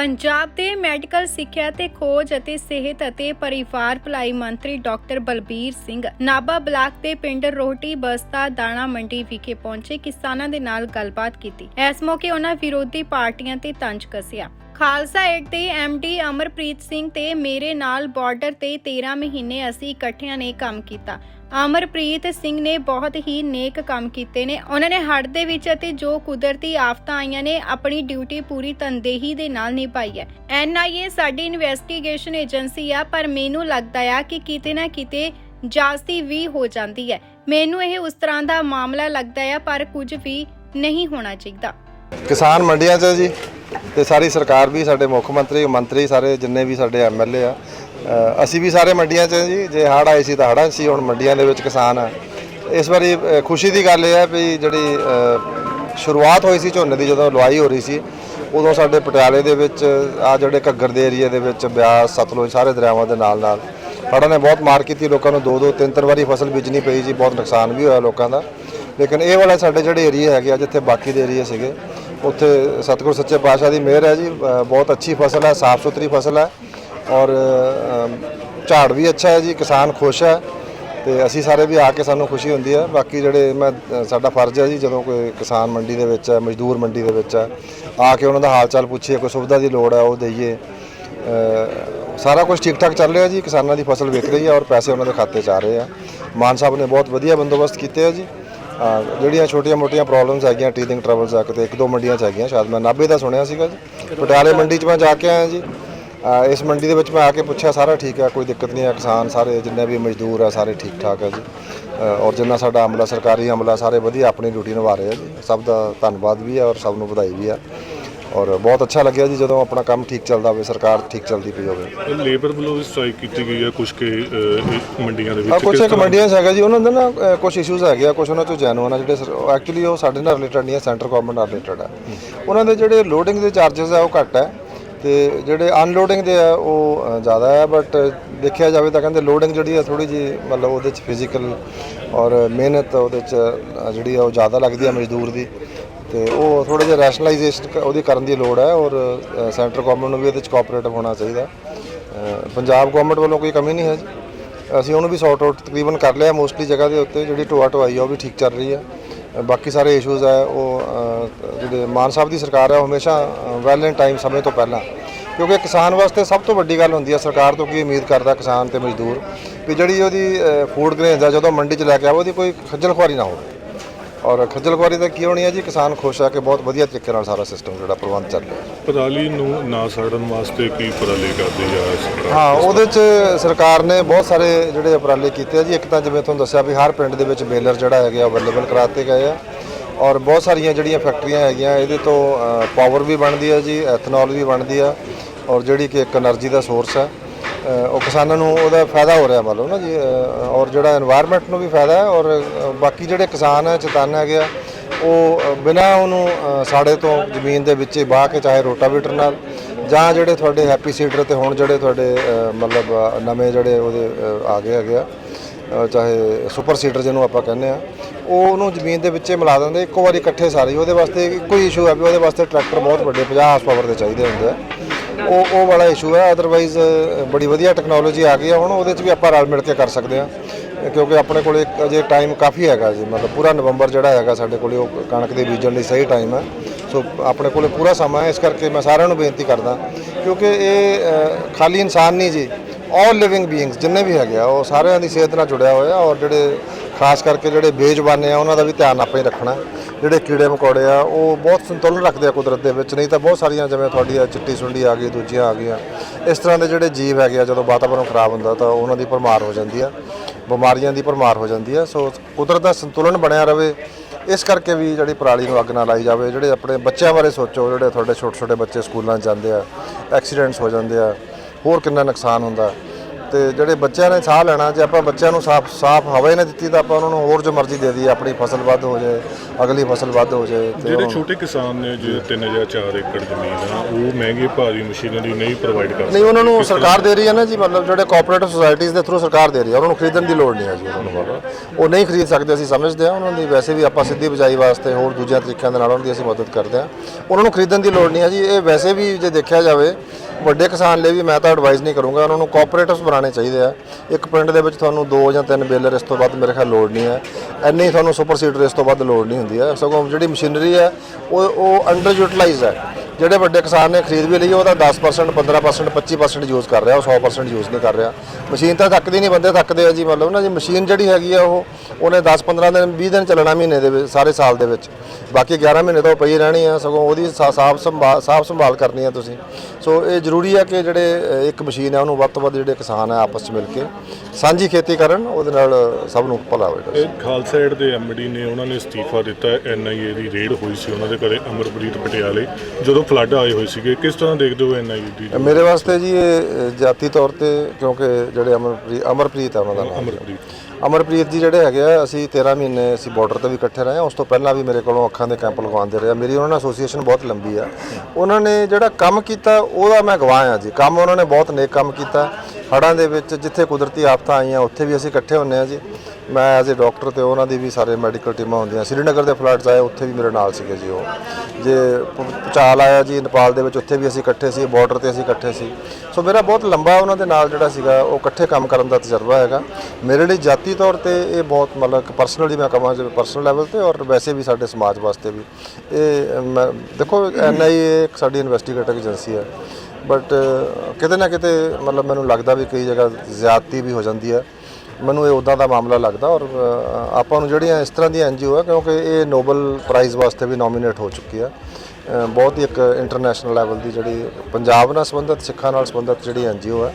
ਪੰਜਾਬ ਦੇ ਮੈਡੀਕਲ ਸਿੱਖਿਆ ਤੇ ਖੋਜ ਅਤੇ ਸਿਹਤ ਅਤੇ ਪਰਿਵਾਰ ਭਲਾਈ ਮੰਤਰੀ ਡਾਕਟਰ ਬਲਬੀਰ ਸਿੰਘ ਨਾਭਾ ਬਲਾਕ ਦੇ ਪਿੰਡ ਰੋਹਟੀ ਬਸਤਾ ਦਾਣਾ ਮੰਡੀ ਵਿਖੇ ਪਹੁੰਚੇ ਕਿਸਾਨਾਂ ਦੇ ਨਾਲ ਗੱਲਬਾਤ ਕੀਤੀ। ਇਸ ਮੌਕੇ ਉਹਨਾਂ ਵਿਰੋਧੀ ਪਾਰਟੀਆਂ ਤੇ ਤੰਜ ਕੱਸਿਆ। ਖਾਲਸਾ ਏਡ ਦੇ ਡੀ ਅਮਰਪ੍ਰੀਤ ਸਿੰਘ ਤੇ ਮੇਰੇ ਨਾਲ ਬਾਰਡਰ ਤੇ 13 ਮਹੀਨੇ ਅਸੀਂ ਇਕੱਠਿਆਂ ਨੇ ਕੰਮ ਕੀਤਾ। ਅਮਰਪ੍ਰੀਤ ਸਿੰਘ ਨੇ ਬਹੁਤ ਹੀ ਨੇਕ ਕੰਮ ਕੀਤੇ ਨੇ। ਉਹਨਾਂ ਨੇ ਹੜ੍ਹ ਦੇ ਵਿੱਚ ਅਤੇ ਜੋ ਕੁਦਰਤੀ ਆਫਤਾਂ ਆਈਆਂ ਨੇ, ਆਪਣੀ ਡਿਊਟੀ ਪੂਰੀ ਤਨਦੇਹੀ ਦੇ ਨਾਲ ਨਿਭਾਈ ਹੈ। ਐਨਆਈਏ ਸਾਡੀ ਇਨਵੈਸਟੀਗੇਸ਼ਨ ਏਜੰਸੀ ਆ, ਪਰ ਮੈਨੂੰ ਲੱਗਦਾ ਆ ਕਿ ਕਿਤੇ ਨਾ ਕਿਤੇ ਜਾਸਤੀ ਵੀ ਹੋ ਜਾਂਦੀ ਹੈ। ਮੈਨੂੰ ਇਹ ਉਸ ਤਰ੍ਹਾਂ ਦਾ ਮਾਮਲਾ ਲੱਗਦਾ ਆ, ਪਰ ਕੁਝ ਵੀ ਨਹੀਂ ਹੋਣਾ ਚਾਹੀਦਾ। ਕਿਸਾਨ ਮੰਡੀਆਂ 'ਚ ਜੀ। ਤੇ ਸਾਰੀ ਸਰਕਾਰ ਵੀ ਸਾਡੇ ਮੁੱਖ ਮੰਤਰੀ ਮੰਤਰੀ ਸਾਰੇ ਜਿੰਨੇ ਵੀ ਸਾਡੇ ਐਮਐਲਏ ਆ ਅ, ਅਸੀਂ ਵੀ ਸਾਰੇ ਮੰਡੀਆਂ 'ਚ ਜੀ। ਜੇ ਹੜ੍ਹ ਆਏ ਸੀ ਤਾਂ ਹੜ੍ਹਾਂ 'ਚ ਸੀ ਹੁਣ ਮੰਡੀਆਂ ਦੇ ਵਿੱਚ ਕਿਸਾਨ ਆ। ਇਸ ਵਾਰੀ ਅ, ਖੁਸ਼ੀ ਦੀ ਗੱਲ ਇਹ ਹੈ ਵੀ ਜਿਹੜੀ ਅ, ਸ਼ੁਰੂਆਤ ਹੋਈ ਸੀ ਝੋਨੇ ਦੀ ਜਦੋਂ ਲਵਾਈ ਹੋ ਰਹੀ ਸੀ ਉਦੋਂ ਸਾਡੇ ਪਟਿਆਲੇ ਦੇ ਵਿੱਚ ਆ ਜਿਹੜੇ ਘੱਗਰ ਦੇ ਏਰੀਆ ਦੇ ਵਿੱਚ ਬਿਆਸ ਸਤਲੁਜ ਸਾਰੇ ਦਰਿਆਵਾਂ ਦੇ ਨਾਲ ਨਾਲ ਹੜ੍ਹਾਂ ਨੇ ਬਹੁਤ ਮਾਰ ਕੀਤੀ ਲੋਕਾਂ ਨੂੰ ਦੋ ਦੋ ਤਿੰਨ ਤਿੰਨ ਵਾਰੀ ਫਸਲ ਬੀਜਣੀ ਪਈ ਜੀ ਬਹੁਤ ਨੁਕਸਾਨ ਵੀ ਹੋਇਆ ਲੋਕਾਂ ਦਾ। ਲੇਕਿਨ ਇਹ ਵਾਲਾ ਸਾਡੇ ਜਿਹੜੇ ਏਰੀਆ ਹੈਗੇ ਆ ਜਿੱਥੇ ਬਾਕੀ ਦੇ ਏਰੀਆ ਸੀਗੇ ਉੱਥੇ ਸਤਿਗੁਰ ਸੱਚੇ ਪਾਤਸ਼ਾਹ ਦੀ ਮਿਹਰ ਹੈ ਜੀ। ਬਹੁਤ ਅੱਛੀ ਫਸਲ ਹੈ, ਸਾਫ਼ ਸੁਥਰੀ ਫਸਲ ਹੈ ਔਰ ਝਾੜ ਵੀ ਅੱਛਾ ਹੈ ਜੀ, ਕਿਸਾਨ ਖੁਸ਼ ਹੈ ਤੇ ਅਸੀਂ ਸਾਰੇ ਵੀ ਆ ਕੇ ਸਾਨੂੰ ਖੁਸ਼ੀ ਹੁੰਦੀ ਹੈ। ਬਾਕੀ ਜਿਹੜੇ ਮੈਂ ਸਾਡਾ ਫਰਜ਼ ਹੈ ਜੀ, ਜਦੋਂ ਕੋਈ ਕਿਸਾਨ ਮੰਡੀ ਦੇ ਵਿੱਚ ਹੈ, ਮਜ਼ਦੂਰ ਮੰਡੀ ਦੇ ਵਿੱਚ ਹੈ, ਆ ਕੇ ਉਹਨਾਂ ਦਾ ਹਾਲ ਚਾਲ ਪੁੱਛੀਏ, ਕੋਈ ਸੁਵਿਧਾ ਦੀ ਲੋੜ ਹੈ, ਉਹ ਦਈਏ। ਸਾਰਾ ਕੁਝ ਠੀਕ ਠਾਕ ਚੱਲ ਰਿਹਾ ਜੀ, ਕਿਸਾਨਾਂ ਦੀ ਫਸਲ ਵਿਕ ਰਹੀ ਹੈ ਔਰ ਪੈਸੇ ਉਹਨਾਂ ਦੇ ਖਾਤੇ 'ਚ ਆ ਰਹੇ ਆ। ਮਾਨ ਸਾਹਿਬ ਨੇ ਬਹੁਤ ਵਧੀਆ ਬੰਦੋਬਸਤ ਕੀਤੇ ਆ ਜੀ। ਜਿਹੜੀਆਂ ਛੋਟੀਆਂ ਮੋਟੀਆਂ ਪ੍ਰੋਬਲਮਸ ਹੈਗੀਆਂ ਟੀਲਿੰਗ ਟਰਬਲਸ ਆ, ਕਿਤੇ ਇੱਕ ਦੋ ਮੰਡੀਆਂ 'ਚ ਹੈਗੀਆਂ, ਸ਼ਾਇਦ ਮੈਂ ਨਾਭੇ ਦਾ ਸੁਣਿਆ ਸੀਗਾ ਜੀ। ਪਟਿਆਲੇ ਮੰਡੀ 'ਚ ਮੈਂ ਜਾ ਕੇ ਆਇਆ ਜੀ। ਇਸ ਮੰਡੀ ਦੇ ਵਿੱਚ ਮੈਂ ਆ ਕੇ ਪੁੱਛਿਆ, ਸਾਰਾ ਠੀਕ ਹੈ ਕੋਈ ਦਿੱਕਤ ਨਹੀਂ ਹੈ ਕਿਸਾਨ ਸਾਰੇ ਜਿੰਨੇ ਵੀ ਮਜ਼ਦੂਰ ਆ, ਸਾਰੇ ਠੀਕ ਠਾਕ ਹੈ ਜੀ। ਔਰ ਜਿੰਨਾ ਸਾਡਾ ਅਮਲਾ, ਸਰਕਾਰੀ ਅਮਲਾ, ਸਾਰੇ ਵਧੀਆ ਆਪਣੀ ਡਿਊਟੀ ਨਿਭਾ ਰਹੇ ਆ ਜੀ। ਸਭ ਦਾ ਧੰਨਵਾਦ ਵੀ ਹੈ ਔਰ ਸਭ ਨੂੰ ਵਧਾਈ ਵੀ ਆ। ਔਰ ਬਹੁਤ ਅੱਛਾ ਲੱਗਿਆ ਜੀ ਜਦੋਂ ਆਪਣਾ ਕੰਮ ਠੀਕ ਚੱਲਦਾ ਹੋਵੇ ਸਰਕਾਰ ਠੀਕ ਚੱਲਦੀ ਪਈ ਹੋਵੇ। ਲੇਬਰ ਵੱਲੋਂ ਵੀ ਸਟ੍ਰਾਈਕ ਕੀਤੀ ਗਈ ਹੈ ਕੁਝ ਕੇ ਮੰਡੀਆਂ ਦੇ ਆ ਵਿੱਚ ਕੁਝ ਇੱਕ ਮੰਡੀਆਂ 'ਚ ਹੈਗਾ ਜੀ ਉਹਨਾਂ ਦੇ ਨਾ ਕੁਝ ਇਸ਼ੂਜ਼ ਹੈਗੇ ਆ ਕੁਝ ਉਹਨਾਂ 'ਚੋਂ ਜੈਨੂਅਨ ਆ ਜਿਹੜੇ ਐਕਚੁਅਲੀ ਉਹ ਸਾਡੇ ਨਾਲ ਰਿਲੇਟਡ ਨਹੀਂ ਹੈ ਸੈਂਟਰ ਗਵਰਨਮੈਂਟ ਨਾਲ ਰਿਲੇਟਡ ਹੈ ਉਹਨਾਂ ਦੇ ਜਿਹੜੇ ਲੋਡਿੰਗ ਦੇ ਚਾਰजेस ਆ ਉਹ ਘੱਟ ਹੈ ਤੇ ਜਿਹੜੇ ਅਨਲੋਡਿੰਗ ਦੇ ਆ ਉਹ ਜ਼ਿਆਦਾ ਹੈ ਬਟ ਦੇਖਿਆ ਜਾਵੇ ਤਾਂ ਕਹਿੰਦੇ ਲੋਡਿੰਗ ਜਿਹੜੀ ਆ ਥੋੜੀ ਜੀ ਮਤਲਬ ਉਹਦੇ 'ਚ ਫਿਜ਼ੀਕਲ ਔਰ ਮਿਹਨਤ ਉਹਦੇ 'ਚ ਜਿਹੜੀ ਆ ਉਹ ਜ਼ਿਆਦਾ ਲੱਗਦੀ ਆ ਮਜ਼ਦੂਰ ਦੀ। ਤੇ ਉਹ ਥੋੜਾ ਜਿਹਾ ਰੈਸ਼ਨਲਾਈਜੇਸ਼ਨ ਉਹਦੀ ਕਰਨ ਦੀ ਲੋੜ ਹੈ ਔਰ ਸੈਂਟਰ ਗਵਰਨਮੈਂਟ ਨੂੰ ਵੀ ਇਹਦੇ 'ਚ ਕੋਆਪਰੇਟਿਵ ਹੋਣਾ ਚਾਹੀਦਾ। ਪੰਜਾਬ ਗਵਰਨਮੈਂਟ ਵੱਲੋਂ ਕੋਈ ਕਮੀ ਨਹੀਂ ਹੈ ਜੀ। ਅਸੀਂ ਉਹਨੂੰ ਵੀ ਸੌਟ ਆਊਟ ਤਕਰੀਬਨ ਕਰ ਲਿਆ ਮੋਸਟਲੀ ਜਗ੍ਹਾ ਦੇ ਉੱਤੇ ਜਿਹੜੀ ਢੋਆ ਢੁਆਈ ਆ, ਉਹ ਵੀ ਠੀਕ ਚੱਲ ਰਹੀ ਹੈ ਬਾਕੀ ਸਾਰੇ ਇਸ਼ੂਜ਼ ਆ, ਉਹ ਜਿਹੜੇ ਮਾਨ ਸਾਹਿਬ ਦੀ ਸਰਕਾਰ ਹੈ ਉਹ ਹਮੇਸ਼ਾ ਵੈਲ ਇਨ ਟਾਈਮ ਸਮੇਂ ਤੋਂ ਪਹਿਲਾਂ। ਕਿਉਂਕਿ ਕਿਸਾਨ ਵਾਸਤੇ ਸਭ ਤੋਂ ਵੱਡੀ ਗੱਲ ਹੁੰਦੀ ਹੈ ਸਰਕਾਰ ਤੋਂ ਕੀ ਉਮੀਦ ਕਰਦਾ ਕਿਸਾਨ ਤੇ ਮਜ਼ਦੂਰ, ਵੀ ਜਿਹੜੀ ਉਹਦੀ ਫੂਡ ਗ੍ਰੇਨਸ ਆ, ਜਦੋਂ ਮੰਡੀ 'ਚ ਲੈ ਕੇ ਆਵੇ, ਉਹਦੀ ਕੋਈ ਖੱਜਲ ਖੁਆਰੀ ਨਾ ਹੋਵੇ। ਔਰ ਖੱਜਲ ਖੁਆਰੀ ਤਾਂ ਕੀ ਹੋਣੀ ਹੈ ਜੀ? ਕਿਸਾਨ ਖੁਸ਼ ਆ ਕਿ ਬਹੁਤ ਵਧੀਆ ਤਰੀਕੇ ਨਾਲ ਸਾਰਾ ਸਿਸਟਮ ਜਿਹੜਾ ਪ੍ਰਬੰਧ ਚੱਲ ਰਿਹਾ ਪਰਾਲੀ ਨੂੰ ਨਾ ਸਾੜਨ ਵਾਸਤੇ ਕੀ ਉਪਰਾਲੇ ਕਰਦੇ ਜਾ ਰਹੇ ਹਾਂ ਉਹਦੇ 'ਚ ਸਰਕਾਰ ਨੇ ਬਹੁਤ ਸਾਰੇ ਜਿਹੜੇ ਉਪਰਾਲੇ ਕੀਤੇ ਆ ਜੀ। ਇੱਕ ਤਾਂ ਜਿਵੇਂ ਤੁਹਾਨੂੰ ਦੱਸਿਆ ਵੀ ਹਰ ਪਿੰਡ ਦੇ ਵਿੱਚ ਬੇਲਰ ਜਿਹੜਾ ਹੈਗਾ ਅਵੇਲੇਬਲ ਕਰਾਤੇ ਗਏ ਆ। ਔਰ ਬਹੁਤ ਸਾਰੀਆਂ ਜਿਹੜੀਆਂ ਫੈਕਟਰੀਆਂ ਹੈਗੀਆਂ ਇਹਦੇ ਤੋਂ ਪਾਵਰ ਵੀ ਬਣਦੀ ਹੈ ਜੀ ਐਥਨੋਲ ਵੀ ਬਣਦੀ ਆ। ਔਰ ਜਿਹੜੀ ਕਿ ਇੱਕ એનર્ਜੀ ਦਾ ਸੋਰਸ ਹੈ ਉਹ ਕਿਸਾਨਾਂ ਨੂੰ ਉਹਦਾ ਫਾਇਦਾ ਹੋ ਰਿਹਾ ਮਤਲਬ ਨਾ ਜੀ ਔਰ ਜਿਹੜਾ এনवायरमेंट ਨੂੰ ਵੀ ਫਾਇਦਾ ਹੈ, ਔਰ ਬਾਕੀ ਜਿਹੜੇ ਕਿਸਾਨ ਹੈ, ਚਤਾਨ ਹੈਗੇ ਆ, ਉਹ ਬਿਨਾ ਉਹਨੂੰ ਸਾੜੇ ਤੋਂ ਜ਼ਮੀਨ ਦੇ ਵਿੱਚ ਬਾਹ ਕੇ ਚਾਹੇ ਰੋਟਾਵੇਟਰ ਨਾਲ ਜਾਂ ਜਿਹੜੇ ਤੁਹਾਡੇ ਹੈਪੀ ਸੀਡਰ ਤੇ ਹੁਣ ਜਿਹੜੇ ਤੁਹਾਡੇ ਮਤਲਬ ਨਵੇਂ ਜਿਹੜੇ ਉਹਦੇ ਆ ਗਏ ਹੈਗੇ ਆ ਚਾਹੇ ਸੁਪਰ ਸੀਡਰ ਜਿਹਨੂੰ ਆਪਾਂ ਕਹਿੰਦੇ ਆ, ਉਹ ਉਹਨੂੰ ਜ਼ਮੀਨ ਦੇ ਵਿੱਚੇ ਮਿਲਾ ਦਿੰਦੇ, ਇੱਕੋ ਵਾਰੀ ਇਕੱਠੇ ਸਾਰੇ, ਉਹਦੇ ਵਾਸਤੇ ਕੋਈ ਇਸ਼ੂ ਹੈ ਵੀ ਉਹਦੇ ਵਾਸਤੇ ਟਰੈਕਟਰ ਬਹੁਤ ਵੱਡੇ 50 ਹਾਰਸ ਪਾਵਰ ਦੇ ਚਾਹੀਦੇ ਹੁੰਦੇ ਆ। ਉਹ ਉਹ ਵਾਲਾ ਇਸ਼ੂ ਹੈ ਅਦਰਵਾਈਜ਼ ਬੜੀ ਵਧੀਆ ਟੈਕਨੋਲੋਜੀ ਆ ਗਈ ਆ ਹੁਣ ਉਹਦੇ 'ਚ ਵੀ ਆਪਾਂ ਰਲ ਮਿਲ ਕੇ ਕਰ ਸਕਦੇ ਆ ਕਿਉਂਕਿ ਆਪਣੇ ਕੋਲ ਇੱਕ ਅਜੇ ਟਾਈਮ ਕਾਫੀ ਹੈਗਾ ਜੀ। ਮਤਲਬ ਪੂਰਾ ਨਵੰਬਰ ਜਿਹੜਾ ਹੈਗਾ ਸਾਡੇ ਕੋਲੇ, ਉਹ ਕਣਕ ਦੇ ਬੀਜਣ ਲਈ ਸਹੀ ਟਾਈਮ ਹੈ। ਸੋ ਆਪਣੇ ਕੋਲੇ ਪੂਰਾ ਸਮਾਂ ਹੈ। ਇਸ ਕਰਕੇ ਮੈਂ ਸਾਰਿਆਂ ਨੂੰ ਬੇਨਤੀ ਕਰਦਾ, ਕਿਉਂਕਿ ਇਹ ਖਾਲੀ ਇਨਸਾਨ ਨਹੀਂ ਜੀ ਆਲ ਲਿਵਿੰਗ ਬੀਇੰਗਸ ਜਿੰਨੇ ਵੀ ਹੈਗੇ ਆ, ਉਹ ਸਾਰਿਆਂ ਦੀ ਸਿਹਤ ਨਾਲ ਜੁੜਿਆ ਹੋਇਆ ਔਰ ਜਿਹੜੇ, ਖਾਸ ਕਰਕੇ ਜਿਹੜੇ ਬੇਜ਼ੁਬਾਨੇ ਆ, ਉਹਨਾਂ ਦਾ ਵੀ ਧਿਆਨ ਆਪਾਂ ਹੀ ਰੱਖਣਾ ਜਿਹੜੇ ਕੀੜੇ ਮਕੌੜੇ ਆ, ਉਹ ਬਹੁਤ ਸੰਤੁਲਨ ਰੱਖਦੇ ਆ ਕੁਦਰਤ ਦੇ ਵਿੱਚ, ਨਹੀਂ ਤਾਂ ਬਹੁਤ ਸਾਰੀਆਂ ਜਿਵੇਂ ਤੁਹਾਡੀ ਆ ਚਿੱਟੀ ਸੁੰਡੀ ਆ ਗਈ, ਦੂਜੀਆਂ ਆ ਗਈਆਂ। ਇਸ ਤਰ੍ਹਾਂ ਦੇ ਜਿਹੜੇ ਜੀਵ ਹੈਗੇ ਆ, ਜਦੋਂ ਵਾਤਾਵਰਣ ਖਰਾਬ ਹੁੰਦਾ ਤਾਂ ਉਹਨਾਂ ਦੀ ਭਰਮਾਰ ਹੋ ਜਾਂਦੀ ਆ, ਬਿਮਾਰੀਆਂ ਦੀ ਭਰਮਾਰ ਹੋ ਜਾਂਦੀ ਆ। ਸੋ ਕੁਦਰਤ ਦਾ ਸੰਤੁਲਨ ਬਣਿਆ ਰਵੇ, ਇਸ ਕਰਕੇ ਵੀ ਜਿਹੜੀ ਪਰਾਲੀ ਨੂੰ ਅੱਗ ਨਾ ਲਾਈ ਜਾਵੇ, ਜਿਹੜੇ ਆਪਣੇ ਬੱਚਿਆਂ ਬਾਰੇ ਸੋਚੋ, ਜਿਹੜੇ ਤੁਹਾਡੇ ਛੋਟੇ ਛੋਟੇ ਬੱਚੇ ਸਕੂਲਾਂ 'ਚ ਜਾਂਦੇ ਆ, ਐਕਸੀਡੈਂਟਸ ਹੋ ਜਾਂਦੇ ਆ, ਹੋਰ ਕਿੰਨਾ ਨੁਕਸਾਨ ਹੁੰਦਾ। ਤੇ ਜਿਹੜੇ ਬੱਚਿਆਂ ਨੇ ਸਾਹ ਲੈਣਾ ਜੇ ਆਪਾਂ ਬੱਚਿਆਂ ਨੂੰ ਸਾਫ਼ ਸਾਫ਼ ਹਵਾ ਹੀ ਨਾ ਦਿੱਤੀ ਤਾਂ ਆਪਾਂ ਉਹਨਾਂ ਨੂੰ ਹੋਰ ਜੋ ਮਰਜ਼ੀ ਦੇ ਦਈਏ ਆਪਣੀ ਫਸਲ ਵੱਧ ਹੋ ਜਾਏ ਅਗਲੀ ਫਸਲ ਵੱਧ ਹੋ ਜਾਏ ਤੇ ਜਿਹੜੇ ਛੋਟੇ ਕਿਸਾਨ ਨੇ ਜਿਹੜੇ 3 ਜਾਂ 4 ਏਕੜ ਜ਼ਮੀਨ ਆ ਉਹ ਮਹਿੰਗੇ ਭਾਰੀ ਮਸ਼ੀਨਰੀ ਨਹੀਂ ਪ੍ਰੋਵਾਈਡ ਕਰ ਨਹੀਂ ਉਹਨਾਂ ਨੂੰ ਸਰਕਾਰ ਦੇ ਰਹੀ ਹੈ ਨਾ ਜੀ ਮਤਲਬ ਜਿਹੜੇ ਕੋਆਪਰੇਟਿਵ ਸੁਸਾਇਟੀਜ਼ ਦੇ ਥਰੂ ਸਰਕਾਰ ਦੇ ਰਹੀ ਹੈ ਉਹਨਾਂ ਨੂੰ ਖਰੀਦਣ ਦੀ ਲੋੜ ਨਹੀਂ ਹੈ ਜੀ ਉਹਨਾਂ ਨੂੰ। ਉਹ ਨਹੀਂ ਖਰੀਦ ਸਕਦੇ ਅਸੀਂ ਸਮਝਦੇ ਹਾਂ ਉਹਨਾਂ ਦੀ ਵੈਸੇ ਵੀ ਆਪਾਂ ਸਿੱਧੀ ਬਜਾਈ ਵਾਸਤੇ ਹੋਰ ਦੂਜਿਆਂ ਤਰੀਕਿਆਂ ਦੇ ਨਾਲ ਉਹਨਾਂ ਦੀ ਅਸੀਂ ਮਦਦ ਕਰਦੇ ਹਾਂ। ਉਹਨਾਂ ਨੂੰ ਖਰੀਦਣ ਦੀ ਲੋੜ ਨਹੀਂ ਹੈ ਜੀ ਇਹ ਵੈਸੇ ਵੀ ਜੇ ਦੇਖਿਆ ਜਾਵੇ ਵੱਡੇ ਕਿਸਾਨ ਲਈ ਵੀ ਮੈਂ ਤਾਂ ਐਡਵਾਈਸ ਨਹੀਂ ਕਰੂੰਗਾ। ਉਹਨਾਂ ਨੂੰ ਕੋਆਪਰੇਟਿਵਸ ਬਣਾਉਣੇ ਚਾਹੀਦੇ ਆ। ਇੱਕ ਪਿੰਡ ਦੇ ਵਿੱਚ ਤੁਹਾਨੂੰ ਦੋ ਜਾਂ ਤਿੰਨ ਬੇਲਰ ਇਸ ਤੋਂ ਵੱਧ ਮੇਰੇ ਖਿਆਲ ਲੋੜ ਨਹੀਂ ਹੈ। ਐਨੇ ਹੀ ਤੁਹਾਨੂੰ ਸੁਪਰ ਸੀਡਰ ਇਸ ਤੋਂ ਵੱਧ ਲੋੜ ਨਹੀਂ ਹੁੰਦੀ ਹੈ। ਸਗੋਂ ਜਿਹੜੀ ਮਸ਼ੀਨਰੀ ਹੈ, ਉਹ ਉਹ ਅੰਡਰ ਯੂਟਿਲਾਈਜ਼ਡ ਹੈ। ਜਿਹੜੇ ਵੱਡੇ ਕਿਸਾਨ ਨੇ ਖਰੀਦ ਵੀ ਲਈ ਉਹਦਾ 10% 15% 25% ਯੂਜ਼ ਕਰ ਰਿਹਾ, ਉਹ 100% ਯੂਜ਼ ਨਹੀਂ ਕਰ ਰਿਹਾ। ਮਸ਼ੀਨ ਤਾਂ ਥੱਕਦੀ ਨਹੀਂ, ਬੰਦੇ ਥੱਕਦੇ ਆ ਜੀ, ਮਤਲਬ ਨਾ ਜੀ, ਮਸ਼ੀਨ ਜਿਹੜੀ ਹੈਗੀ ਆ ਉਹ, ਉਹਨੇ 10 15 ਦਿਨ 20 ਦਿਨ ਚੱਲਣਾ ਮਹੀਨੇ ਦੇ ਵਿੱਚ, ਸਾਰੇ ਸਾਲ ਦੇ ਵਿੱਚ। ਬਾਕੀ 11 ਮਹੀਨੇ ਤਾਂ ਪਈ ਰਹਿਣੀ ਆ, ਸਗੋਂ ਉਹਦੀ ਸਾਫ਼ ਸੰਭਾਲ ਸਾਫ਼ ਸੰਭਾਲ ਕਰਨੀ ਆ ਤੁਸੀਂ। ਸੋ ਇਹ ਜ਼ਰੂਰੀ ਆ ਕਿ ਜਿਹੜੇ ਇੱਕ ਮਸ਼ੀਨ ਆ, ਉਹਨੂੰ ਵੱਧ ਤੋਂ ਵੱਧ ਜਿਹੜੇ ਕਿਸਾਨ ਆ, ਆਪਸ 'ਚ ਮਿਲ ਕੇ ਸਾਂਝੀ ਖੇਤੀ ਕਰਨ, ਉਹਦੇ ਨਾਲ ਸਭ ਨੂੰ ਭਲਾ ਹੋਵੇਗਾ ਇਹ ਖਾਲਸਾ ਏਡ ਦੇ ਐਮਡੀ ਨੇ ਉਹਨਾਂ ਨੇ ਅਸਤੀਫਾ ਦਿੱਤਾ ਐਨਆਈਏ ਦੀ ਰੇਡ ਹੋਈ ਸੀ ਉਹਨਾਂ ਦੇ ਘਰੇ, ਅਮਰਪ੍ਰੀਤ ਪਟਿਆਲੇ। ਜਦੋਂ ਫਲੱਡ ਆਏ ਹੋਏ ਸੀਗੇ। ਕਿਸ ਤਰ੍ਹਾਂ ਦੇਖਦੇ ਹੋ ਐਨਆਈਏ ਦੀ ਮੇਰੇ ਵਾਸਤੇ ਜੀ ਇਹ ਜਾਤੀ ਤੌਰ ਤੇ ਕਿਉਂਕਿ ਜਿਹੜੇ ਅਮਰਪ੍ਰੀਤ ਅਮਰਪ੍ਰੀਤ ਹੈ ਉਹਨਾਂ ਦਾ ਨਾਮ। ਅਮਰਪ੍ਰੀਤ। ਅਮਰਪ੍ਰੀਤ ਜੀ ਜਿਹੜੇ ਹੈਗੇ ਆ ਅਸੀਂ 13 ਮਹੀਨੇ ਅਸੀਂ ਬਾਰਡਰ ਤੇ ਵੀ ਇਕੱਠੇ ਰਹੇ ਹਾਂ। ਉਸ ਤੋਂ ਪਹਿਲਾਂ ਵੀ ਮੇਰੇ ਕੋਲੋਂ ਅੱਖਾਂ ਦੇ ਕੈਂਪ ਲਗਵਾਉਂਦੇ ਰਹੇ ਆ। ਮੇਰੀ ਉਹਨਾਂ ਨਾਲ ਐਸੋਸੀਏਸ਼ਨ ਬਹੁਤ ਲੰਬੀ ਆ। ਉਹਨਾਂ ਨੇ ਜਿਹੜਾ ਕੰਮ ਕੀਤਾ ਉਹਦਾ ਮੈਂ ਗਵਾਹ ਆ ਜੀ। ਕੰਮ ਉਹਨਾਂ ਨੇ ਬਹੁਤ ਨੇਕ ਕੰਮ ਕੀਤਾ। ਹੜ੍ਹਾਂ ਦੇ ਵਿੱਚ ਜਿੱਥੇ ਕੁਦਰਤੀ ਆਫਤਾਂ ਆਈਆਂ ਉੱਥੇ ਵੀ ਅਸੀਂ ਇਕੱਠੇ ਹੁੰਨੇ ਆ ਜੀ। ਮੈਂ ਐਜ਼ ਅ ਡਾਕਟਰ ਤੇ ਉਹਨਾਂ ਦੀ ਵੀ ਸਾਰੇ ਮੈਡੀਕਲ ਟੀਮਾਂ ਹੁੰਦੀਆਂ। ਸ੍ਰੀਨਗਰ ਦੇ ਫਲੱਡਸ ਆਏ, ਉੱਥੇ ਵੀ ਮੇਰੇ ਨਾਲ ਸੀਗੇ ਜੀ ਉਹ। ਜੇ ਭ- ਭੂਚਾਲ ਆਇਆ ਜੀ ਨੇਪਾਲ ਦੇ ਵਿੱਚ, ਉੱਥੇ ਵੀ ਅਸੀਂ ਇਕੱਠੇ ਸੀ ਬਾਰਡਰ ਤੇ ਅਸੀਂ ਇਕੱਠੇ ਸੀ। ਸੋ ਮੇਰਾ ਬਹੁਤ ਲੰਬਾ ਉਹਨਾਂ ਦੇ ਨਾਲ ਜਿਹੜਾ ਸੀਗਾ, ਉਹ ਇਕੱਠੇ ਕੰਮ ਕਰਨ ਦਾ ਤਜਰਬਾ ਹੈਗਾ। ਮੇਰੇ ਲਈ ਜਾਤੀ ਤੌਰ ਤੇ ਇਹ ਬਹੁਤ ਮਤਲਬ ਪਰਸਨਲੀ ਮੈਂ ਕਹਾਂ ਜੇ ਪਰਸਨਲ ਲੈਵਲ ਤੇ ਔਰ ਵੈਸੇ ਵੀ ਸਾਡੇ ਸਮਾਜ ਵਾਸਤੇ ਵੀ। ਇਹ, ਮੈਂ- ਦੇਖੋ ਐਨਆਈਏ ਇੱਕ ਸਾਡੀ ਇਨਵੈਸਟੀਗੇਟਿਵ ਏਜੰਸੀ ਹੈ। ਬਟ ਕਿਤੇ ਨਾ ਕਿਤੇ ਮਤਲਬ ਮੈਨੂੰ ਲੱਗਦਾ ਵੀ ਕਈ ਜਗ੍ਹਾ ਜ਼ਿਆਦਤੀ ਵੀ ਹੋ ਜਾਂਦੀ ਹੈ। ਮੈਨੂੰ ਇਹ ਉਦਾਂ ਦਾ ਮਾਮਲਾ ਲੱਗਦਾ ਔਰ ਅ, ਆਪਾਂ ਨੂੰ ਜਿਹੜੀਆਂ ਇਸ ਤਰ੍ਹਾਂ ਦੀਆਂ ਐਨਜੀਓ ਹੈ ਕਿਉਂਕਿ ਇਹ ਨੋਬਲ ਪ੍ਰਾਈਜ਼ ਵਾਸਤੇ ਵੀ ਨੋਮੀਨੇਟ ਹੋ ਚੁੱਕੀ ਹੈ ਅ, ਬਹੁਤ ਹੀ ਇੱਕ ਇੰਟਰਨੈਸ਼ਨਲ ਲੈਵਲ ਦੀ ਜਿਹੜੀ ਪੰਜਾਬ ਨਾਲ ਸੰਬੰਧਿਤ ਸਿੱਖਾਂ ਨਾਲ ਸੰਬੰਧਿਤ ਜਿਹੜੀ ਐਨਜੀਓ ਹੈ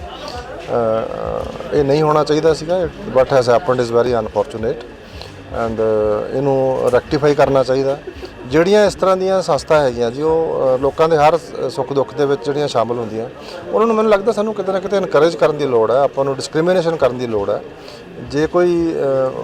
ਅ, ਇਹ ਨਹੀਂ ਹੋਣਾ ਚਾਹੀਦਾ ਸੀਗਾ but has happened is very unfortunate and ਇਹਨੂੰ ਰੈਕਟੀਫਾਈ ਕਰਨਾ ਚਾਹੀਦਾ। ਜਿਹੜੀਆਂ ਇਸ ਤਰ੍ਹਾਂ ਦੀਆਂ ਸੰਸਥਾ ਹੈਗੀਆਂ ਜੀ, ਉਹ ਲੋਕਾਂ ਦੇ ਹਰ ਸੁੱਖ ਦੁੱਖ ਦੇ ਵਿੱਚ ਜਿਹੜੀਆਂ ਸ਼ਾਮਲ ਹੁੰਦੀਆਂ, ਉਹਨਾਂ ਨੂੰ ਮੈਨੂੰ ਲੱਗਦਾ ਸਾਨੂੰ ਕਿਤੇ ਨਾ ਕਿਤੇ ਇਨਕਰੇਜ ਕਰਨ ਦੀ ਲੋੜ ਹੈ, ਆਪਾਂ ਨੂੰ ਡਿਸਕ੍ਰਿਮੀਨੇਸ਼ਨ ਕਰਨ ਦੀ ਲੋੜ ਹੈ। ਜੇ ਕੋਈ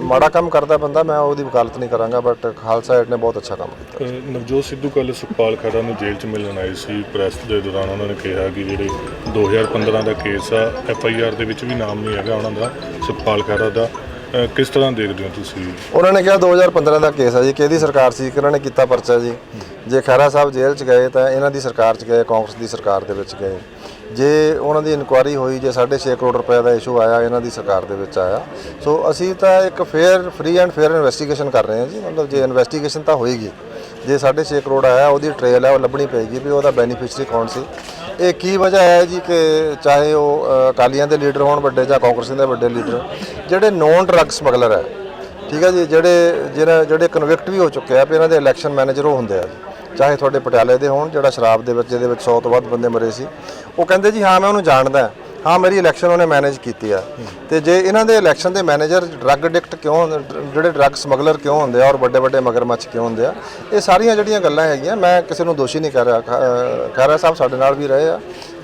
ਮਾੜਾ ਕੰਮ ਕਰਦਾ ਬੰਦਾ, ਮੈਂ ਉਹਦੀ ਵਕਾਲਤ ਨਹੀਂ ਕਰਾਂਗਾ ਬਟ ਖਾਲਸਾ ਏਡ ਨੇ ਬਹੁਤ ਅੱਛਾ ਕੰਮ ਕੀਤਾ। ਨਵਜੋਤ ਸਿੱਧੂ ਕੱਲ ਸੁਖਪਾਲ ਖਹਿਰਾ ਨੂੰ ਜੇਲ੍ਹ 'ਚ ਮਿਲਣ ਆਏ ਸੀ ਪ੍ਰੈਸ ਦੇ ਦੌਰਾਨ ਉਹਨਾਂ ਨੇ ਕਿਹਾ ਕਿ ਜਿਹੜੇ 2015 ਦਾ ਕੇਸ ਆ ਐਫ ਆਈ ਆਰ ਦੇ ਵਿੱਚ ਵੀ ਨਾਮ ਨਹੀਂ ਹੈਗਾ ਉਹਨਾਂ ਦਾ, ਸੁਖਪਾਲ ਖਹਿਰਾ ਦਾ। ਅਹ, ਕਿਸ ਤਰ੍ਹਾਂ ਦੇਖਦੇ ਹੋ ਤੁਸੀਂ? ਉਹਨਾਂ ਨੇ ਕਿਹਾ 2015 ਦਾ ਕੇਸ ਹੈ ਜੀ, ਕਿਹਦੀ ਸਰਕਾਰ ਸੀ, ਕਿਹਨਾਂ ਨੇ ਕੀਤਾ ਪਰਚਾ ਜੀ? ਜੇ ਖਹਿਰਾ ਸਾਹਿਬ ਜੇਲ੍ਹ 'ਚ ਗਏ ਤਾਂ ਇਹਨਾਂ ਦੀ ਸਰਕਾਰ 'ਚ ਗਏ, ਕਾਂਗਰਸ ਦੀ ਸਰਕਾਰ ਦੇ ਵਿੱਚ ਗਏ। ਜੇ ਉਹਨਾਂ ਦੀ ਇਨਕੁਆਇਰੀ ਹੋਈ, ਜੇ 6.5 ਕਰੋੜ ਰੁਪਏ ਦਾ ਇਸ਼ੂ ਆਇਆ, ਇਹਨਾਂ ਦੀ ਸਰਕਾਰ ਦੇ ਵਿੱਚ ਆਇਆ। ਸੋ ਅਸੀਂ ਤਾਂ ਇੱਕ fair free and fair investigation ਕਰ ਰਹੇ ਹਾਂ ਜੀ। ਮਤਲਬ ਜੇ ਇਨਵੈਸਟੀਗੇਸ਼ਨ ਤਾਂ ਹੋਏਗੀ। ਜੇ 6.5 ਕਰੋੜ ਆਇਆ, ਉਹਦੀ ਟ੍ਰੇਲ ਹੈ, ਉਹ ਲੱਭਣੀ ਪਏਗੀ ਵੀ ਉਹਦਾ ਬੈਨੀਫੀਸ਼ਰੀ ਕੌਣ ਸੀ। ਇਹ ਕੀ ਵਜ੍ਹਾ ਹੈ ਜੀ ਕਿ ਚਾਹੇ ਉਹ ਅਕਾਲੀਆਂ ਦੇ ਲੀਡਰ ਹੋਣ ਵੱਡੇ ਜਾਂ ਕਾਂਗਰਸ ਦੇ ਵੱਡੇ ਲੀਡਰ, ਜਿਹੜੇ ਨੌਨ ਡਰੱਗ ਸਮਗਲਰ ਹੈ, ਠੀਕ ਹੈ ਜੀ, ਜਿਹੜੇ ਜਿਹੜਾ ਜਿਹੜੇ ਕਨਵਿਕਟ ਵੀ ਹੋ ਚੁੱਕੇ ਆ, ਵੀ ਇਹਨਾਂ ਦੇ ਇਲੈਕਸ਼ਨ ਮੈਨੇਜਰ ਉਹ ਹੁੰਦੇ ਆ ਚਾਹੇ ਤੁਹਾਡੇ ਪਟਿਆਲੇ ਦੇ ਹੋਣ, ਜਿਹੜਾ ਸ਼ਰਾਬ ਦੇ ਵਿੱਚ, ਜਿਹਦੇ ਵਿੱਚ 100 ਤੋਂ ਵੱਧ ਬੰਦੇ ਮਰੇ ਸੀ। ਉਹ ਕਹਿੰਦੇ ਜੀ, ਹਾਂ, ਮੈਂ ਉਹਨੂੰ ਜਾਣਦਾ। ਹਾਂ ਮੇਰੀ ਇਲੈਕਸ਼ਨ ਉਹਨੇ ਮੈਨੇਜ ਕੀਤੀ ਆ। ਤੇ ਜੇ ਇਹਨਾਂ ਦੇ ਇਲੈਕਸ਼ਨ ਦੇ ਮੈਨੇਜਰ ਡਰੱਗ ਐਡਿਕਟ ਕਿਉਂ ਜਿਹੜੇ ਡਰੱਗ ਸਮਗਲਰ ਕਿਉਂ ਹੁੰਦੇ ਆ ਔਰ ਵੱਡੇ ਵੱਡੇ ਮਗਰਮੱਛ ਕਿਉਂ ਹੁੰਦੇ ਆ ਇਹ ਸਾਰੀਆਂ ਜਿਹੜੀਆਂ ਗੱਲਾਂ ਹੈਗੀਆਂ ਮੈਂ ਕਿਸੇ ਨੂੰ ਦੋਸ਼ੀ ਨਹੀਂ ਕਰ ਰਿਹਾ। ਖ- ਅਹ ਖਹਿਰਾ ਸਾਹਿਬ ਸਾਡੇ ਨਾਲ ਵੀ ਰਹੇ ਆ।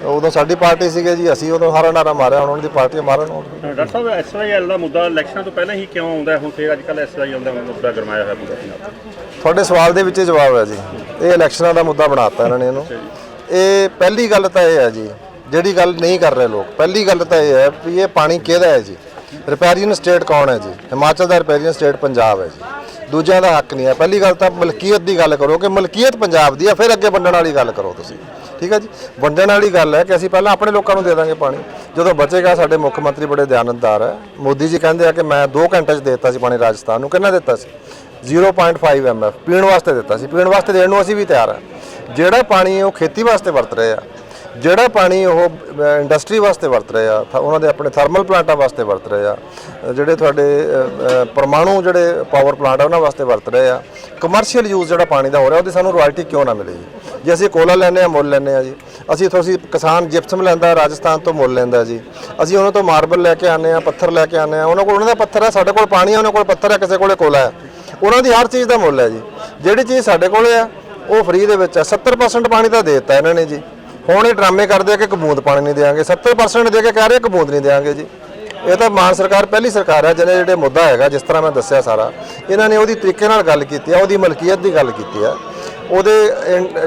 ਉਦੋਂ ਸਾਡੀ ਪਾਰਟੀ ਸੀਗੇ ਜੀ ਅਸੀਂ ਉਦੋਂ ਹਾਰਾ ਨਾਰਾ ਮਾਰਿਆ ਹੁਣ ਉਹਨਾਂ ਦੀ ਪਾਰਟੀ ਮਾਰਨ ਹੁਣ ਡਾਕਟਰ ਸਾਹਿਬ ਐਸਵਾਈਐਲ ਦਾ ਮੁੱਦਾ ਇਲੈਕਸ਼ਨਾਂ ਤੋਂ ਪਹਿਲਾਂ ਹੀ ਕਿਉਂ ਆਉਂਦਾ? ਹੁਣ ਫੇਰ ਅੱਜ ਕੱਲ੍ਹ ਐਸਵਾਈਐਲ ਦਾ ਮੁੱਦਾ ਗਰਮਾਇਆ ਹੋਇਆ ਪੂਰਾ ਤੁਹਾਡੇ ਸਵਾਲ ਦੇ ਵਿੱਚ ਜਵਾਬ ਹੈ ਜੀ। ਇਹ ਇਲੈਕਸ਼ਨਾਂ ਦਾ ਮੁੱਦਾ ਬਣਾਤਾ ਇਹਨਾਂ ਨੇ ਇਹਨੂੰ। ਇਹ ਪਹਿਲੀ ਗੱਲ ਤਾਂ ਇਹ ਹੈ ਜੀ ਜਿਹੜੀ ਗੱਲ ਨਹੀਂ ਕਰ ਰਹੇ ਲੋਕ। ਪਹਿਲੀ ਗੱਲ ਤਾਂ ਇਹ ਹੈ ਵੀ ਇਹ ਪਾਣੀ ਕਿਹਦਾ ਹੈ ਜੀ? ਰਿਪੈਰੀਅਨ ਸਟੇਟ ਕੌਣ ਹੈ ਜੀ? ਹਿਮਾਚਲ ਦਾ ਰਿਪੈਰੀਅਨ ਸਟੇਟ ਪੰਜਾਬ ਹੈ ਜੀ। ਦੂਜਿਆਂ ਦਾ ਹੱਕ ਨਹੀਂ ਹੈ। ਪਹਿਲੀ ਗੱਲ ਤਾਂ ਮਲਕੀਅਤ ਦੀ ਗੱਲ ਕਰੋ ਕਿ ਮਲਕੀਅਤ ਪੰਜਾਬ ਦੀ ਹੈ, ਫਿਰ ਅੱਗੇ ਵੰਡਣ ਵਾਲੀ ਗੱਲ ਕਰੋ ਤੁਸੀਂ। ਠੀਕ ਹੈ ਜੀ? ਵੰਡਣ ਵਾਲੀ ਗੱਲ ਹੈ ਕਿ ਅਸੀਂ ਪਹਿਲਾਂ ਆਪਣੇ ਲੋਕਾਂ ਨੂੰ ਦੇ ਦਾਂਗੇ ਪਾਣੀ। ਜਦੋਂ ਬਚੇਗਾ ਸਾਡੇ ਮੁੱਖ ਮੰਤਰੀ ਬੜੇ ਦਿਆਨਤਦਾਰ ਹੈ। ਮੋਦੀ ਜੀ ਕਹਿੰਦੇ ਆ ਕਿ ਮੈਂ 2 ਘੰਟੇ 'ਚ ਦੇ ਦਿੱਤਾ ਸੀ ਪਾਣੀ ਰਾਜਸਥਾਨ ਨੂੰ। ਕਿੰਨਾ ਦਿੱਤਾ ਸੀ? 0.5 ਐਮਐਫ ਪੀਣ ਵਾਸਤੇ ਦਿੱਤਾ ਸੀ। ਪੀਣ ਵਾਸਤੇ ਦੇਣ ਨੂੰ ਅਸੀਂ ਵੀ ਤਿਆਰ ਹਾਂ। ਜਿਹੜਾ ਪਾਣੀ ਉਹ ਖੇਤੀ ਵਾਸਤੇ ਵਰਤ ਰਹੇ ਆ। ਜਿਹੜਾ ਪਾਣੀ ਉਹ ਇੰਡਸਟਰੀ ਵਾਸਤੇ ਵਰਤ ਰਹੇ ਆ, ਥ- ਉਹਨਾਂ ਦੇ ਆਪਣੇ ਥਰਮਲ ਪਲਾਂਟਾਂ ਵਾਸਤੇ ਵਰਤ ਰਹੇ ਆ ਜਿਹੜੇ ਤੁਹਾਡੇ ਪਰਮਾਣੂ ਜਿਹੜੇ ਪਾਵਰ ਪਲਾਂਟ ਆ ਉਹਨਾਂ ਵਾਸਤੇ ਵਰਤ ਰਹੇ ਆ। ਕਮਰਸ਼ੀਅਲ ਯੂਜ਼ ਜਿਹੜਾ ਪਾਣੀ ਦਾ ਹੋ ਰਿਹਾ, ਉਹਦੀ ਸਾਨੂੰ ਰਾਇਲਟੀ ਕਿਉਂ ਨਾ ਮਿਲੇ ਜੀ? ਜੇ ਅਸੀਂ ਕੋਲਾ ਲੈਂਦੇ ਆ ਮੁੱਲ ਲੈਂਦੇ ਆ ਜੀ। ਅਸੀਂ ਇੱਥੋਂ ਅਸੀਂ ਕਿਸਾਨ ਜਿਪਸਮ ਲੈਂਦਾ, ਰਾਜਸਥਾਨ ਤੋਂ ਮੁੱਲ ਲੈਂਦਾ ਜੀ। ਅਸੀਂ ਉਹਨਾਂ ਤੋਂ ਮਾਰਬਲ ਲੈ ਕੇ ਆਉਂਦੇ ਆ ਪੱਥਰ ਲੈ ਕੇ ਆਉਂਦੇ ਆ ਉਹਨਾਂ ਕੋਲ, ਉਹਨਾਂ ਦਾ ਪੱਥਰ ਆ ਸਾਡੇ ਕੋਲ ਪਾਣੀ ਆ ਉਹਨਾਂ ਕੋਲ ਪੱਥਰ ਆ ਕਿਸੇ ਕੋਲੇ ਕੋਲਾ ਹੈ। ਉਹਨਾਂ ਦੀ ਹਰ ਚੀਜ਼ ਦਾ ਮੁੱਲ ਹੈ ਜੀ। ਜਿਹੜੀ ਚੀਜ਼ ਸਾਡੇ ਕੋਲੇ ਆ, ਉਹ ਫ੍ਰੀ ਦੇ ਵਿੱਚ ਹੈ। 70% ਪਾਣੀ ਤਾਂ ਦੇ ਦਿੱਤਾ ਇਹਨਾਂ ਨੇ ਜੀ। ਹੁਣ ਇਹ ਡਰਾਮੇ ਕਰਦੇ ਆ ਕਿ ਇੱਕ ਪਾਣੀ ਨਹੀਂ ਦੇਵਾਂਗੇ 70% ਦੇ ਕੇ ਕਹਿ ਰਹੇ ਕਬੂੰਦ ਨਹੀਂ ਦੇਵਾਂਗੇ ਜੀ। ਇਹ ਤਾਂ ਮਾਨ ਸਰਕਾਰ ਪਹਿਲੀ ਸਰਕਾਰ ਹੈ ਜਿਹਨੇ ਜਿਹੜੇ ਮੁੱਦਾ ਹੈਗਾ, ਜਿਸ ਤਰ੍ਹਾਂ ਮੈਂ ਦੱਸਿਆ ਸਾਰਾ, ਇਹਨਾਂ ਨੇ ਉਹਦੀ ਤਰੀਕੇ ਨਾਲ ਗੱਲ ਕੀਤੀ ਹੈ ਉਹਦੀ ਮਲਕੀਅਤ ਦੀ ਗੱਲ ਕੀਤੀ ਹੈ ਉਹਦੇ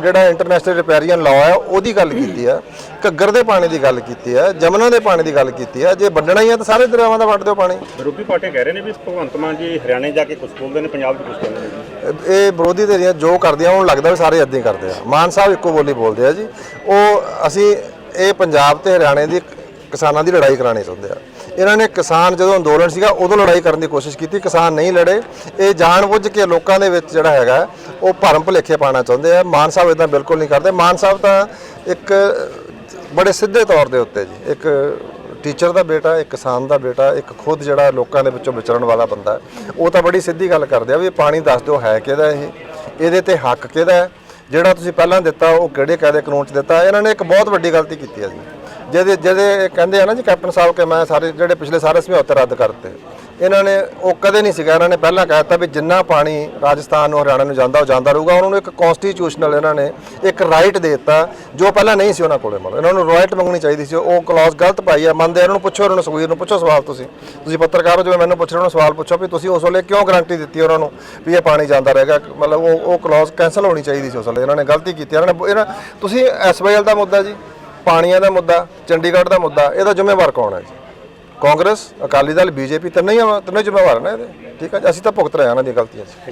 ਜਿਹੜਾ ਇੰਟਰਨੈਸ਼ਨਲ ਰਿਪੇਰੀਅਨ ਲਾਅ ਹੈ ਉਹਦੀ ਗੱਲ ਕੀਤੀ ਹੈ ਘੱਗਰ ਦੇ ਪਾਣੀ ਦੀ ਗੱਲ ਕੀਤੀ ਹੈ ਜਮਨਾ ਦੇ ਪਾਣੀ ਦੀ ਗੱਲ ਕੀਤੀ ਹੈ ਜੇ ਵੰਡਣਾ ਹੀ ਹੈ ਤਾਂ ਸਾਰੇ ਦਰਿਆਵਾਂ ਦਾ ਵੰਡ ਦਿਓ ਪਾਣੀ। ਵਿਰੋਧੀ ਪਾਰਟੀਆਂ ਕਹਿ ਰਹੇ ਨੇ ਵੀ ਭਗਵੰਤ ਮਾਨ ਜੀ ਹਰਿਆਣੇ ਜਾ ਕੇ ਕੁਝ ਬੋਲਦੇ ਨੇ ਪੰਜਾਬ 'ਚ ਕੁਝ ਕਹਿੰਦੇ ਨੇ। ਇਹ- ਵਿਰੋਧੀ ਧਿਰਾਂ ਜੋ ਕਰਦੀਆਂ ਉਹਨੂੰ ਲੱਗਦਾ ਵੀ ਸਾਰੇ ਇਦਾਂ ਹੀ ਕਰਦੇ ਆ। ਮਾਨ ਸਾਹਿਬ ਇੱਕੋ ਬੋਲੀ ਬੋਲਦੇ ਆ ਜੀ। ਉਹ ਅਸੀਂ ਇਹ ਪੰਜਾਬ ਤੇ ਹਰਿਆਣੇ ਦੀ ਕਿਸਾਨਾਂ ਦੀ ਲੜਾਈ ਕਰਾਣੀ ਚਾਹੁੰਦੇ ਆ। ਇਹਨਾਂ ਨੇ ਕਿਸਾਨ ਜਦੋਂ ਅੰਦੋਲਨ ਸੀਗਾ, ਉਦੋਂ ਲੜਾਈ ਕਰਨ ਦੀ ਕੋਸ਼ਿਸ਼ ਕੀਤੀ, ਕਿਸਾਨ ਨਹੀਂ ਲੜੇ। ਇਹ ਜਾਣਬੁੱਝ ਕੇ ਲੋਕਾਂ ਦੇ ਵਿੱਚ ਜਿਹੜਾ ਹੈਗਾ, ਉਹ ਭਰਮ ਭੁਲੇਖੇ ਪਾਣਾ ਚਾਹੁੰਦੇ ਆ। ਮਾਨ ਸਾਹਿਬ ਇਦਾਂ ਬਿਲਕੁਲ ਨਹੀਂ ਕਰਦੇ। ਮਾਨ ਸਾਹਿਬ ਤਾਂ ਇੱਕ ਬੜੇ ਸਿੱਧੇ ਤੌਰ ਦੇ ਉੱਤੇ ਜੀ, ਇੱਕ ਟੀਚਰ ਦਾ ਬੇਟਾ, ਇੱਕ ਕਿਸਾਨ ਦਾ ਬੇਟਾ, ਇੱਕ ਖੁਦ ਜਿਹੜਾ ਲੋਕਾਂ ਦੇ ਵਿੱਚੋਂ ਵਿਚਰਨ ਵਾਲਾ ਬੰਦਾ ਉਹ ਤਾਂ ਬੜੀ ਸਿੱਧੀ ਗੱਲ ਕਰਦੇ ਆ ਵੀ ਪਾਣੀ ਦੱਸ ਦਿਓ ਹੈ ਕਿਹਦਾ ਇਹ? ਇਹਦੇ ਤੇ ਹੱਕ ਕਿਹਦਾ ਜਿਹੜਾ ਤੁਸੀਂ ਪਹਿਲਾਂ ਦਿੱਤਾ, ਉਹ ਕਿਹੜੇ ਕਾਇਦੇ ਕਾਨੂੰਨ 'ਚ ਦਿੱਤਾ? ਇਹਨਾਂ ਨੇ ਇੱਕ ਬਹੁਤ ਵੱਡੀ ਗਲਤੀ ਕੀਤੀ ਹੈ ਜੀ। ਜਿਹਦੇ ਜਿਹਦੇ ਕਹਿੰਦੇ ਆ ਨਾ ਜੀ ਕੈਪਟਨ ਸਾਹਿਬ ਕਿ ਮੈਂ ਸਾਰੇ ਜਿਹੜੇ ਪਿਛਲੇ ਸਾਰੇ ਸਮਝੌਤੇ ਰੱਦ ਕਰਤੇ। ਇਹਨਾਂ ਨੇ ਉਹ ਕਦੇ ਨਹੀਂ ਸੀਗਾ ਇਹਨਾਂ ਨੇ ਪਹਿਲਾਂ ਕਹਿ ਦਿੱਤਾ ਵੀ ਜਿੰਨਾ ਪਾਣੀ ਰਾਜਸਥਾਨ ਨੂੰ ਹਰਿਆਣਾ ਨੂੰ ਜਾਂਦਾ ਉਹ ਜਾਂਦਾ ਰਹੂਗਾ। ਉਹਨਾਂ ਨੂੰ ਇੱਕ ਕਨਸਟੀਟਿਊਸ਼ਨਲ ਇਹਨਾਂ ਨੇ ਇੱਕ ਰਾਈਟ ਦੇ ਦਿੱਤਾ ਜੋ ਪਹਿਲਾਂ ਨਹੀਂ ਸੀ ਉਹਨਾਂ ਕੋਲੇ ਮਤਲਬ। ਇਹਨਾਂ ਨੂੰ ਰਾਈਟ ਮੰਗਣੀ ਚਾਹੀਦੀ ਸੀ। ਉਹ ਕਲੌਜ਼ ਗਲਤ ਪਾਈ ਆ। ਮੰਨਦੇ ਆ, ਇਹਨਾਂ ਨੂੰ ਪੁੱਛੋ ਇਹਨਾਂ ਨੂੰ ਸੁਖਵੀਰ ਨੂੰ ਪੁੱਛੋ ਸਵਾਲ ਤੁਸੀਂ। ਤੁਸੀਂ ਪੱਤਰਕਾਰ ਹੋ ਜਿਵੇਂ ਮੈਨੂੰ ਪੁੱਛ ਰਹੇ ਹੋ ਉਹਨਾਂ ਨੂੰ ਸਵਾਲ ਪੁੱਛੋ ਵੀ ਤੁਸੀਂ ਉਸ ਵੇਲੇ ਕਿਉਂ ਗਾਰੰਟੀ ਦਿੱਤੀ ਉਹਨਾਂ ਨੂੰ ਵੀ ਇਹ ਪਾਣੀ ਜਾਂਦਾ ਰਹੇਗਾ? ਮਤਲਬ ਉਹ ਉਹ ਕਲੌਜ਼ ਕੈਨਸਲ ਹੋਣੀ ਚਾਹੀਦੀ ਸੀ ਉਸ ਵੇਲੇ। ਇਹਨਾਂ ਨੇ ਗਲਤੀ ਕੀਤੀ ਇਹਨਾਂ ਨੇ ਇਹਨਾਂ ਤੁਸੀਂ ਐਸਵਾਈਐਲ ਦਾ ਮੁੱਦਾ ਜੀ। ਪਾਣੀਆਂ ਦਾ ਮੁੱਦਾ, ਚੰਡੀਗੜ੍ਹ ਦਾ ਮੁੱਦਾ, ਇਹਦਾ ਜ਼ਿੰਮੇਵਾਰ ਕੌਣ ਹੈ ਜੀ? ਕਾਂਗਰਸ, ਅਕਾਲੀ ਦਲ, ਬੀਜੇਪੀ, ਤਿੰਨੇ ਹੀ ਤਿੰਨੇ ਜ਼ਿੰਮੇਵਾਰ ਨੇ ਇਹਦੇ। ਠੀਕ ਹੈ ਜੀ, ਅਸੀਂ ਤਾਂ ਭੁਗਤ ਰਹੇ ਹਾਂ ਇਹਨਾਂ ਦੀਆਂ ਗਲਤੀਆਂ 'ਚ।